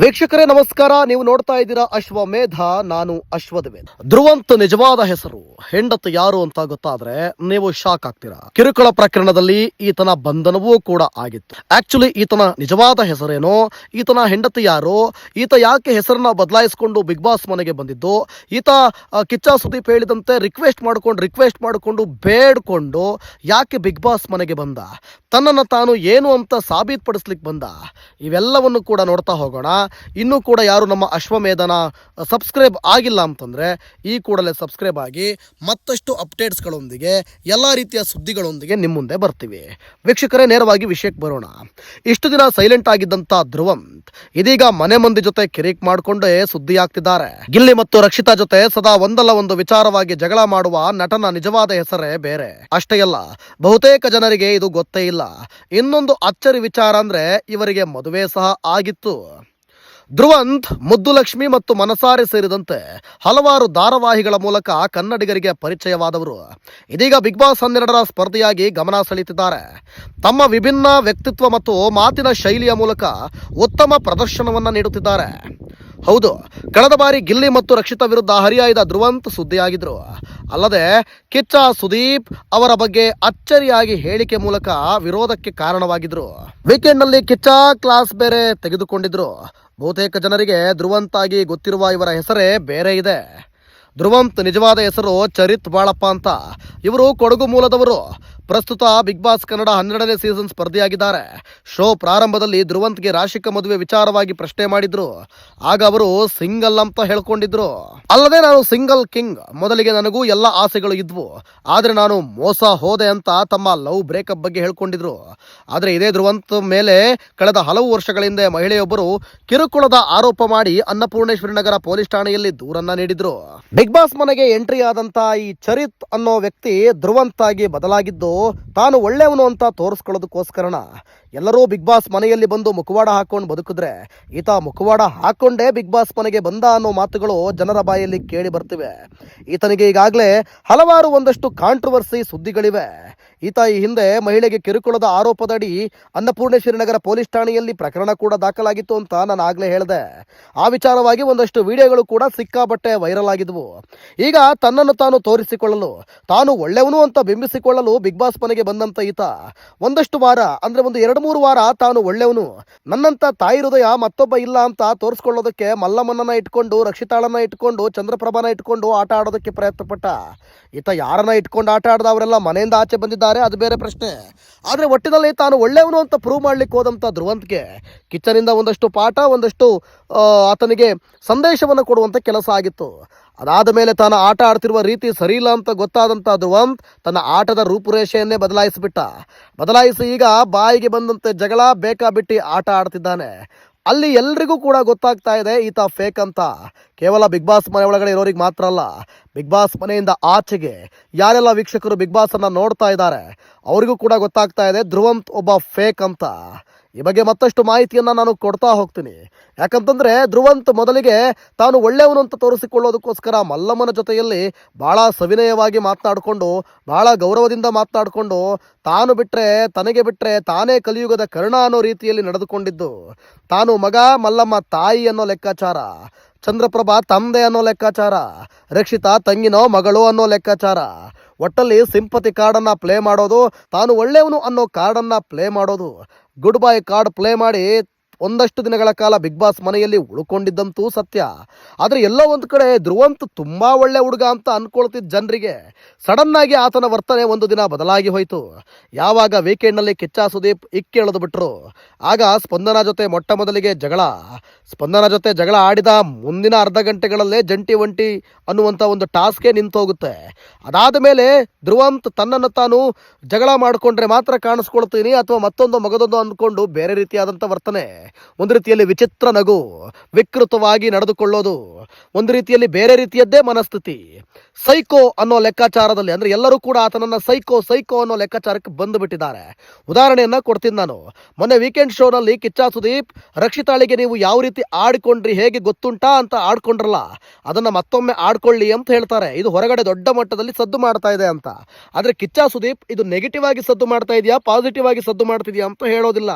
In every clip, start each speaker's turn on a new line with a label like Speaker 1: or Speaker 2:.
Speaker 1: ವೀಕ್ಷಕರೇ, ನಮಸ್ಕಾರ. ನೀವು ನೋಡ್ತಾ ಇದ್ದೀರಾ ಅಶ್ವಮೇಧ ನಾನು ಅಶ್ವದವೇನ್ ಧ್ರುವಂತ ನಿಜವಾದ ಹೆಸರು, ಹೆಂಡತಿ ಯಾರು ಅಂತ ಗೊತ್ತಾದ್ರೆ ನೀವು ಶಾಕ್ ಆಗ್ತೀರಾ. ಕಿರುಕುಳ ಪ್ರಕರಣದಲ್ಲಿ ಈತನ ಬಂಧನವೂ ಕೂಡ ಆಗಿತ್ತು. ಆಕ್ಚುಲಿ ಈತನ ನಿಜವಾದ ಹೆಸರೇನೋ? ಈತನ ಹೆಂಡತಿ ಯಾರು? ಈತ ಯಾಕೆ ಹೆಸರನ್ನ ಬದಲಾಯಿಸಿಕೊಂಡು ಬಿಗ್ ಬಾಸ್ ಮನೆಗೆ ಬಂದಿದ್ದು? ಈತ ಕಿಚ್ಚಾ ಕಿಚ್ಚ ಸುದೀಪ್ ಹೇಳಿದಂತೆ ರಿಕ್ವೆಸ್ಟ್ ಮಾಡಿಕೊಂಡು ರಿಕ್ವೆಸ್ಟ್ ಮಾಡಿಕೊಂಡು ಬೇಡ್ಕೊಂಡು ಯಾಕೆ ಬಿಗ್ ಬಾಸ್ ಮನೆಗೆ ಬಂದ? ತನ್ನನ್ನು ತಾನು ಏನು ಅಂತ ಸಾಬೀತುಪಡಿಸ್ಲಿಕ್ಕೆ ಬಂದ? ಇವೆಲ್ಲವನ್ನು ಕೂಡ ನೋಡ್ತಾ ಹೋಗೋಣ. ಇನ್ನೂ ಕೂಡ ಯಾರು ನಮ್ಮ ಅಶ್ವಮೇಧನ ಸಬ್ಸ್ಕ್ರೈಬ್ ಆಗಿಲ್ಲ ಅಂತಂದರೆ ಈ ಕೂಡಲೇ ಸಬ್ಸ್ಕ್ರೈಬ್ ಆಗಿ ಮತ್ತಷ್ಟು ಅಪ್ಡೇಟ್ಸ್ಗಳೊಂದಿಗೆ, ಎಲ್ಲ ರೀತಿಯ ಸುದ್ದಿಗಳೊಂದಿಗೆ ನಿಮ್ಮ ಮುಂದೆ ಬರ್ತೀವಿ. ವೀಕ್ಷಕರೇ, ನೇರವಾಗಿ ವಿಷಯಕ್ಕೆ ಬರೋಣ. ಇಷ್ಟು ದಿನ ಸೈಲೆಂಟ್ ಆಗಿದ್ದಂಥ ಧ್ರುವಂತ್ ಇದೀಗ ಮನೆ ಮಂದಿ ಜೊತೆ ಕಿರಿಕ್ ಮಾಡಿಕೊಂಡೇ ಸುದ್ದಿ ಆಗ್ತಿದ್ದಾರೆ. ಗಿಲ್ಲಿ ಮತ್ತು ರಕ್ಷಿತಾ ಜೊತೆ ಸದಾ ಒಂದಲ್ಲ ಒಂದು ವಿಚಾರವಾಗಿ ಜಗಳ ಮಾಡುವ ನಟನ ನಿಜವಾದ ಹೆಸರೇ ಬೇರೆ. ಅಷ್ಟೇ ಅಲ್ಲ, ಬಹುತೇಕ ಜನರಿಗೆ ಇದು ಗೊತ್ತೇ ಇಲ್ಲ. ಇನ್ನೊಂದು ಅಚ್ಚರಿ ವಿಚಾರ ಅಂದ್ರೆ ಇವರಿಗೆ ಮದುವೆ ಸಹ ಆಗಿತ್ತು. ಧ್ರುವಂತ್, ಮುದ್ದುಲಕ್ಷ್ಮಿ ಮತ್ತು ಮನಸಾರೆ ಸೇರಿದಂತೆ ಹಲವಾರು ಧಾರಾವಾಹಿಗಳ ಮೂಲಕ ಕನ್ನಡಿಗರಿಗೆ ಪರಿಚಯವಾದವರು. ಇದೀಗ ಬಿಗ್ ಬಾಸ್ ಹನ್ನೆರಡರ ಸ್ಪರ್ಧೆಯಾಗಿ ಗಮನ ಸೆಳೆಯುತ್ತಿದ್ದಾರೆ. ತಮ್ಮ ವಿಭಿನ್ನ ವ್ಯಕ್ತಿತ್ವ ಮತ್ತು ಮಾತಿನ ಶೈಲಿಯ ಮೂಲಕ ಉತ್ತಮ ಪ್ರದರ್ಶನವನ್ನು ನೀಡುತ್ತಿದ್ದಾರೆ. ಹೌದು, ಕಳೆದ ಬಾರಿ ಗಿಲ್ಲಿ ಮತ್ತು ರಕ್ಷಿತಾ ವಿರುದ್ಧ ಹರಿಯಾಯ್ದ ಧ್ರುವಂತ್ ಸುದ್ದಿಯಾಗಿದ್ರು. ಅಲ್ಲದೆ, ಕಿಚ್ಚ ಸುದೀಪ್ ಅವರ ಬಗ್ಗೆ ಅಚ್ಚರಿಯಾಗಿ ಹೇಳಿಕೆ ಮೂಲಕ ವಿರೋಧಕ್ಕೆ ಕಾರಣವಾಗಿದ್ರು. ವೀಕೆಂಡ್ನಲ್ಲಿ ಕಿಚ್ಚ ಕ್ಲಾಸ್ ಬೇರೆ ತೆಗೆದುಕೊಂಡಿದ್ರು. ಬಹುತೇಕ ಜನರಿಗೆ ಧ್ರುವಂತಾಗಿ ಗೊತ್ತಿರುವ ಇವರ ಹೆಸರೇ ಬೇರೆ ಇದೆ. ಧ್ರುವಂತ್ ನಿಜವಾದ ಹೆಸರು ಚರಿತ್ ಬಾಳಪ್ಪ ಅಂತ. ಇವರು ಕೊಡಗು ಮೂಲದವರು. ಪ್ರಸ್ತುತ ಬಿಗ್ ಬಾಸ್ ಕನ್ನಡ ಹನ್ನೆರಡನೇ ಸೀಸನ್ ಸ್ಪರ್ಧೆಯಾಗಿದ್ದಾರೆ. ಶೋ ಪ್ರಾರಂಭದಲ್ಲಿ ಧ್ರುವಂತ್ಗೆ ರಾಶಿಕ ಮದುವೆ ವಿಚಾರವಾಗಿ ಪ್ರಶ್ನೆ ಮಾಡಿದ್ರು. ಆಗ ಅವರು ಸಿಂಗಲ್ ಅಂತ ಹೇಳ್ಕೊಂಡಿದ್ರು. ಅಲ್ಲದೆ ನಾನು ಸಿಂಗಲ್ ಕಿಂಗ್. ಮೊದಲಿಗೆ ನನಗೂ ಎಲ್ಲ ಆಸೆಗಳು ಇದ್ವು. ಆದ್ರೆ ನಾನು ಮೋಸ ಹೋದೆ ಅಂತ ತಮ್ಮ ಲವ್ ಬ್ರೇಕಪ್ ಬಗ್ಗೆ ಹೇಳ್ಕೊಂಡಿದ್ರು. ಆದ್ರೆ ಇದೇ ಧ್ರುವಂತ್ ಮೇಲೆ ಕಳೆದ ಹಲವು ವರ್ಷಗಳ ಹಿಂದೆ ಮಹಿಳೆಯೊಬ್ಬರು ಕಿರುಕುಳದ ಆರೋಪ ಮಾಡಿ ಅನ್ನಪೂರ್ಣೇಶ್ವರಿ ನಗರ ಪೊಲೀಸ್ ಠಾಣೆಯಲ್ಲಿ ದೂರನ್ನ ನೀಡಿದ್ರು. ಬಿಗ್ ಬಾಸ್ ಮನೆಗೆ ಎಂಟ್ರಿ ಆದಂತ ಈ ಚರಿತ್ ಅನ್ನೋ ವ್ಯಕ್ತಿ ಧ್ರುವಂತ್ ಆಗಿ ಬದಲಾಗಿದ್ದು ತಾನು ಒಳ್ಳೆಯವನು ಅಂತ ತೋರಿಸ್ಕೊಳ್ಳೋದಕ್ಕೋಸ್ಕರನ ಎಲ್ಲರೂ ಬಿಗ್ ಬಾಸ್ ಮನೆಯಲ್ಲಿ ಬಂದು ಮುಖವಾಡ ಹಾಕೊಂಡು ಬದುಕಿದ್ರೆ ಈತ ಮುಖವಾಡ ಹಾಕೊಂಡೇ ಬಿಗ್ ಬಾಸ್ ಮನೆಗೆ ಬಂದ ಅನ್ನೋ ಮಾತುಗಳು ಜನರ ಬಾಯಲ್ಲಿ ಕೇಳಿ ಬರ್ತಿವೆ. ಈತನಿಗೆ ಈಗಾಗಲೇ ಹಲವಾರು ಒಂದಷ್ಟು ಕಾಂಟ್ರವರ್ಸಿ ಸುದ್ದಿಗಳಿವೆ. ಈತ ಈ ಹಿಂದೆ ಮಹಿಳೆಗೆ ಕಿರುಕುಳದ ಆರೋಪದಡಿ ಅನ್ನಪೂರ್ಣೇಶ್ವರಿ ನಗರ ಪೊಲೀಸ್ ಠಾಣೆಯಲ್ಲಿ ಪ್ರಕರಣ ಕೂಡ ದಾಖಲಾಗಿತ್ತು ಅಂತ ನಾನು ಆಗಲೇ ಹೇಳಿದೆ. ಆ ವಿಚಾರವಾಗಿ ಒಂದಷ್ಟು ವಿಡಿಯೋಗಳು ಕೂಡ ಸಿಕ್ಕಾಬಟ್ಟೆ ವೈರಲ್ ಆಗಿದ್ವು. ಈಗ ತನ್ನನ್ನು ತಾನು ತೋರಿಸಿಕೊಳ್ಳಲು, ತಾನು ಒಳ್ಳೆಯವನು ಅಂತ ಬಿಂಬಿಸಿಕೊಳ್ಳಲು ಬಿಗ್ ಬಾಸ್ ಮನೆಗೆ ಬಂದಂತ ಈತ, ಒಂದಷ್ಟು ವಾರ, ಅಂದ್ರೆ ಒಂದು ಎರಡು ಮೂರು ವಾರ ತಾನು ಒಳ್ಳೆಯವನು, ನನ್ನಂತ ತಾಯಿ ಹೃದಯ ಮತ್ತೊಬ್ಬ ಇಲ್ಲ ಅಂತ ತೋರಿಸ್ಕೊಳ್ಳೋದಕ್ಕೆ ಮಲ್ಲಮ್ಮನನ್ನ ಇಟ್ಕೊಂಡು, ರಕ್ಷಿತಾಳನ್ನ ಇಟ್ಕೊಂಡು, ಚಂದ್ರಪ್ರಭಾನ ಇಟ್ಕೊಂಡು ಆಟ ಆಡೋದಕ್ಕೆ ಪ್ರಯತ್ನ ಪಟ್ಟ ಈತ ಯಾರನ್ನ ಇಟ್ಕೊಂಡು ಆಟ ಆಡದ ಅವರೆಲ್ಲ ಮನೆಯಿಂದ ಆಚೆ ಬಂದಿದ್ದಾರೆ? ಅದು ಬೇರೆ ಪ್ರಶ್ನೆ. ಆದರೆ ಒಟ್ಟಿನಲ್ಲಿ ತಾನು ಒಳ್ಳೆಯವನು ಅಂತ ಪ್ರೂವ್ ಮಾಡಲಿಕ್ಕೆ ಹೋದಂಥ ಧ್ರುವಂತ್ಗೆ ಕಿಚ್ಚನಿಂದ ಒಂದಷ್ಟು ಪಾಠ, ಒಂದಷ್ಟು ಆತನಿಗೆ ಸಂದೇಶವನ್ನು ಕೊಡುವಂಥ ಕೆಲಸ ಆಗಿತ್ತು. ಅದಾದ ಮೇಲೆ ತಾನು ಆಟ ಆಡ್ತಿರುವ ರೀತಿ ಸರಿಯಿಲ್ಲ ಅಂತ ಗೊತ್ತಾದಂಥ ಧ್ರುವಂತ್ ತನ್ನ ಆಟದ ರೂಪುರೇಷೆಯನ್ನೇ ಬದಲಾಯಿಸಿಬಿಟ್ಟ. ಬದಲಾಯಿಸಿ ಈಗ ಬಾಯಿಗೆ ಬಂದಂತೆ ಜಗಳ ಬೇಕಾ ಬಿಟ್ಟು ಆಟ ಆಡ್ತಿದ್ದಾನೆ. ಅಲ್ಲಿ ಎಲ್ರಿಗೂ ಕೂಡ ಗೊತ್ತಾಗ್ತಾ ಇದೆ, ಈತ ಫೇಕ್ ಅಂತ. ಕೇವಲ ಬಿಗ್ ಬಾಸ್ ಮನೆ ಒಳಗಡೆ ಇರೋರಿಗೆ ಮಾತ್ರ ಅಲ್ಲ ಬಿಗ್ ಬಾಸ್ ಮನೆಯಿಂದ ಆಚೆಗೆ ಯಾರೆಲ್ಲ ವೀಕ್ಷಕರು ಬಿಗ್ ಬಾಸ್ ಅನ್ನ ನೋಡ್ತಾ ಇದ್ದಾರೆ, ಅವರಿಗೂ ಕೂಡ ಗೊತ್ತಾಗ್ತಾ ಇದೆ ಧ್ರುವಂತ್ ಒಬ್ಬ ಫೇಕ್ ಅಂತ. ಈ ಬಗ್ಗೆ ಮತ್ತಷ್ಟು ಮಾಹಿತಿಯನ್ನು ನಾನು ಕೊಡ್ತಾ ಹೋಗ್ತೀನಿ. ಯಾಕಂತಂದ್ರೆ ಧ್ರುವಂತ್ ಮೊದಲಿಗೆ ತಾನು ಒಳ್ಳೆಯವನು ಅಂತ ತೋರಿಸಿಕೊಳ್ಳೋದಕ್ಕೋಸ್ಕರ ಮಲ್ಲಮ್ಮನ ಜೊತೆಯಲ್ಲಿ ಬಹಳ ಸವಿನಯವಾಗಿ ಮಾತನಾಡಿಕೊಂಡು, ಬಹಳ ಗೌರವದಿಂದ ಮಾತನಾಡಿಕೊಂಡು, ತಾನು ಬಿಟ್ಟರೆ ತನಗೆ ಬಿಟ್ಟರೆ ತಾನೇ ಕಲಿಯುಗದ ಕರ್ಣ ಅನ್ನೋ ರೀತಿಯಲ್ಲಿ ನಡೆದುಕೊಂಡಿದ್ದು. ತಾನು ಮಗ, ಮಲ್ಲಮ್ಮ ತಾಯಿ ಅನ್ನೋ ಲೆಕ್ಕಾಚಾರ, ಚಂದ್ರಪ್ರಭಾ ತಂದೆ ಅನ್ನೋ ಲೆಕ್ಕಾಚಾರ, ರಕ್ಷಿತಾ ತಂಗಿನೋ ಮಗಳು ಅನ್ನೋ ಲೆಕ್ಕಾಚಾರ ಒಟ್ಟಲ್ಲಿ ಸಿಂಪತಿ ಕಾರ್ಡನ್ನ ಪ್ಲೇ ಮಾಡೋದು, ತಾನು ಒಳ್ಳೆಯವನು ಅನ್ನೋ ಕಾರ್ಡನ್ನ ಪ್ಲೇ ಮಾಡೋದು. ಗುಡ್ ಬೈ ಕಾರ್ಡ್ ಪ್ಲೇ ಮಾಡಿ ಒಂದಷ್ಟು ದಿನಗಳ ಕಾಲ ಬಿಗ್ ಬಾಸ್ ಮನೆಯಲ್ಲಿ ಉಳ್ಕೊಂಡಿದ್ದಂತೂ ಸತ್ಯ. ಆದರೆ ಎಲ್ಲೋ ಒಂದು ಕಡೆ ಧ್ರುವಂತ್ ತುಂಬ ಒಳ್ಳೆ ಹುಡುಗ ಅಂತ ಅನ್ಕೊಳ್ತಿದ್ದ ಜನರಿಗೆ ಸಡನ್ ಆಗಿ ಆತನ ವರ್ತನೆ ಒಂದು ದಿನ ಬದಲಾಗಿ ಹೋಯಿತು. ಯಾವಾಗ ವೀಕೆಂಡ್ನಲ್ಲಿ ಕಿಚ್ಚ ಸುದೀಪ್ ಇಕ್ಕೆಳೆದು ಬಿಟ್ರು. ಆಗ ಸ್ಪಂದನ ಜೊತೆ ಮೊಟ್ಟ ಮೊದಲಿಗೆ ಜಗಳ. ಸ್ಪಂದನ ಜೊತೆ ಜಗಳ ಆಡಿದ ಮುಂದಿನ ಅರ್ಧ ಗಂಟೆಗಳಲ್ಲೇ ಜಂಟಿ ಒಂಟಿ ಅನ್ನುವಂಥ ಒಂದು ಟಾಸ್ಕೇ ನಿಂತೋಗುತ್ತೆ. ಅದಾದ ಮೇಲೆ ಧ್ರುವಂತ್ ತನ್ನನ್ನು ತಾನು ಜಗಳ ಮಾಡಿಕೊಂಡ್ರೆ ಮಾತ್ರ ಕಾಣಿಸ್ಕೊಳ್ತೀನಿ ಅಥವಾ ಮತ್ತೊಂದು ಮಗದೊಂದು ಅಂದ್ಕೊಂಡು ಬೇರೆ ರೀತಿಯಾದಂಥ ವರ್ತನೆ. ಒಂದು ರೀತಿಯಲ್ಲಿ ವಿಚಿತ್ರ ನಗು, ವಿಕೃತವಾಗಿ ನಡೆದುಕೊಳ್ಳೋದು, ಒಂದು ರೀತಿಯಲ್ಲಿ ಬೇರೆ ರೀತಿಯದ್ದೇ ಮನಸ್ಥಿತಿ. ಸೈಕೋ ಅನ್ನೋ ಲೆಕ್ಕಾಚಾರದಲ್ಲಿ, ಅಂದ್ರೆ ಎಲ್ಲರೂ ಕೂಡ ಆತನನ್ನ ಸೈಕೋ ಸೈಕೋ ಅನ್ನೋ ಲೆಕ್ಕಾಚಾರಕ್ಕೆ ಬಂದು ಬಿಟ್ಟಿದ್ದಾರೆ ಉದಾಹರಣೆಯನ್ನ ಕೊಡ್ತೀನಿ ನಾನು. ಮೊನ್ನೆ ವೀಕೆಂಡ್ ಶೋನಲ್ಲಿ ಕಿಚ್ಚಾ ಸುದೀಪ್, ರಕ್ಷಿತಾಳಿಗೆ ನೀವು ಯಾವ ರೀತಿ ಆಡ್ಕೊಂಡ್ರಿ, ಹೇಗೆ ಗೊತ್ತುಂಟಾ ಅಂತ ಆಡ್ಕೊಂಡ್ರಲ್ಲ, ಅದನ್ನ ಮತ್ತೊಮ್ಮೆ ಆಡ್ಕೊಳ್ಳಿ ಅಂತ ಹೇಳ್ತಾರೆ. ಇದು ಹೊರಗಡೆ ದೊಡ್ಡ ಮಟ್ಟದಲ್ಲಿ ಸದ್ದು ಮಾಡ್ತಾ ಇದೆ ಅಂತ. ಆದರೆ ಕಿಚ್ಚಾ ಸುದೀಪ್, ಇದು ನೆಗೆಟಿವ್ ಆಗಿ ಸದ್ದು ಮಾಡ್ತಾ ಇದೆಯಾ ಪಾಸಿಟಿವ್ ಆಗಿ ಸದ್ದು ಮಾಡ್ತಿದ್ಯಾ ಅಂತ ಹೇಳೋದಿಲ್ಲ.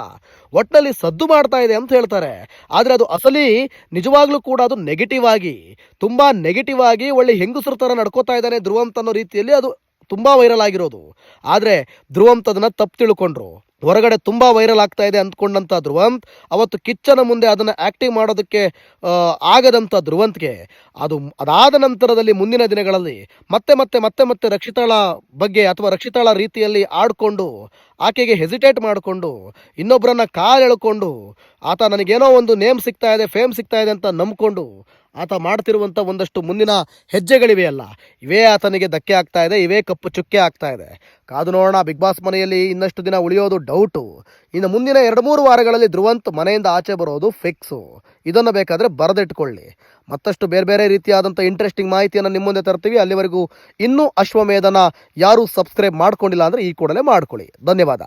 Speaker 1: ಒಟ್ಟಲ್ಲಿ ಸದ್ದು ಮಾಡ್ತಾ ಇದೆ ಅಂತ ಹೇಳ್ತಾರೆ. ಆದರೆ ಅದು ಅಸಲಿ ನಿಜವಾಗ್ಲೂ ಕೂಡ ಅದು ನೆಗೆಟಿವ್ ಆಗಿ, ತುಂಬಾ ನೆಗೆಟಿವ್ ಆಗಿ ಒಳ್ಳೆ ಹೆಂಗಸರ ಥರ ನಡ್ಕೋತಾ ಇದ್ದಾನೆ ಧ್ರುವಂತ ಅನ್ನೋ ರೀತಿಯಲ್ಲಿ ಅದು ತುಂಬಾ ವೈರಲ್ ಆಗಿರೋದು. ಆದರೆ ಧ್ರುವಂತದನ್ನು ತಪ್ಪು ತಿಳ್ಕೊಂಡ್ರು. ಹೊರಗಡೆ ತುಂಬ ವೈರಲ್ ಆಗ್ತಾ ಇದೆ ಅಂದ್ಕೊಂಡಂತ ಧ್ರುವಂತ್. ಅವತ್ತು ಕಿಚ್ಚನ ಮುಂದೆ ಅದನ್ನ ಆ್ಯಕ್ಟಿಂಗ್ ಮಾಡೋದಕ್ಕೆ ಆಗದಂಥ ಧ್ರುವಂತ್ಗೆ. ಅದು, ಅದಾದ ನಂತರದಲ್ಲಿ ಮುಂದಿನ ದಿನಗಳಲ್ಲಿ ಮತ್ತೆ ಮತ್ತೆ ಮತ್ತೆ ಮತ್ತೆ ರಕ್ಷಿತಾಳ ಬಗ್ಗೆ ಅಥವಾ ರಕ್ಷಿತಾಳ ರೀತಿಯಲ್ಲಿ ಆಡಿಕೊಂಡು, ಆಕೆಗೆ ಹೆಸಿಟೇಟ್ ಮಾಡಿಕೊಂಡು ಇನ್ನೊಬ್ಬರನ್ನ ಕಾಲು ಎಳ್ಕೊಂಡು, ಆತ ನನಗೇನೋ ಒಂದು ನೇಮ್ ಸಿಗ್ತಾ ಇದೆ ಫೇಮ್ ಸಿಗ್ತಾ ಇದೆ ಅಂತ ನಂಬ್ಕೊಂಡು ಆತ ಮಾಡ್ತಿರುವಂಥ ಒಂದಷ್ಟು ಮುಂದಿನ ಹೆಜ್ಜೆಗಳಿವೆಯಲ್ಲ. ಇವೇ ಆತನಿಗೆ ಧಕ್ಕೆ ಆಗ್ತಾ ಇದೆ, ಇವೇ ಕಪ್ಪು ಚುಕ್ಕೆ ಆಗ್ತಾ ಇದೆ. ಕಾದು ನೋಡೋಣ, ಬಿಗ್ ಬಾಸ್ ಮನೆಯಲ್ಲಿ ಇನ್ನಷ್ಟು ದಿನ ಉಳಿಯೋದು ಡೌಟು. ಇನ್ನು ಮುಂದಿನ ಎರಡು ಮೂರು ವಾರಗಳಲ್ಲಿ ಧ್ರುವಂತ್ ಮನೆಯಿಂದ ಆಚೆ ಬರೋದು ಫಿಕ್ಸು. ಇದನ್ನು ಬೇಕಾದರೆ ಬರೆದಿಟ್ಕೊಳ್ಳಿ. ಮತ್ತಷ್ಟು ಬೇರೆ ಬೇರೆ ರೀತಿಯಾದಂಥ ಇಂಟ್ರೆಸ್ಟಿಂಗ್ ಮಾಹಿತಿಯನ್ನು ನಿಮ್ಮ ಮುಂದೆ ತರ್ತೀವಿ. ಅಲ್ಲಿವರೆಗೂ ಇನ್ನೂ ಅಶ್ವಮೇಧನ ಯಾರೂ ಸಬ್ಸ್ಕ್ರೈಬ್ ಮಾಡ್ಕೊಂಡಿಲ್ಲ ಅಂದರೆ ಈ ಕೂಡಲೇ ಮಾಡ್ಕೊಳ್ಳಿ. ಧನ್ಯವಾದ.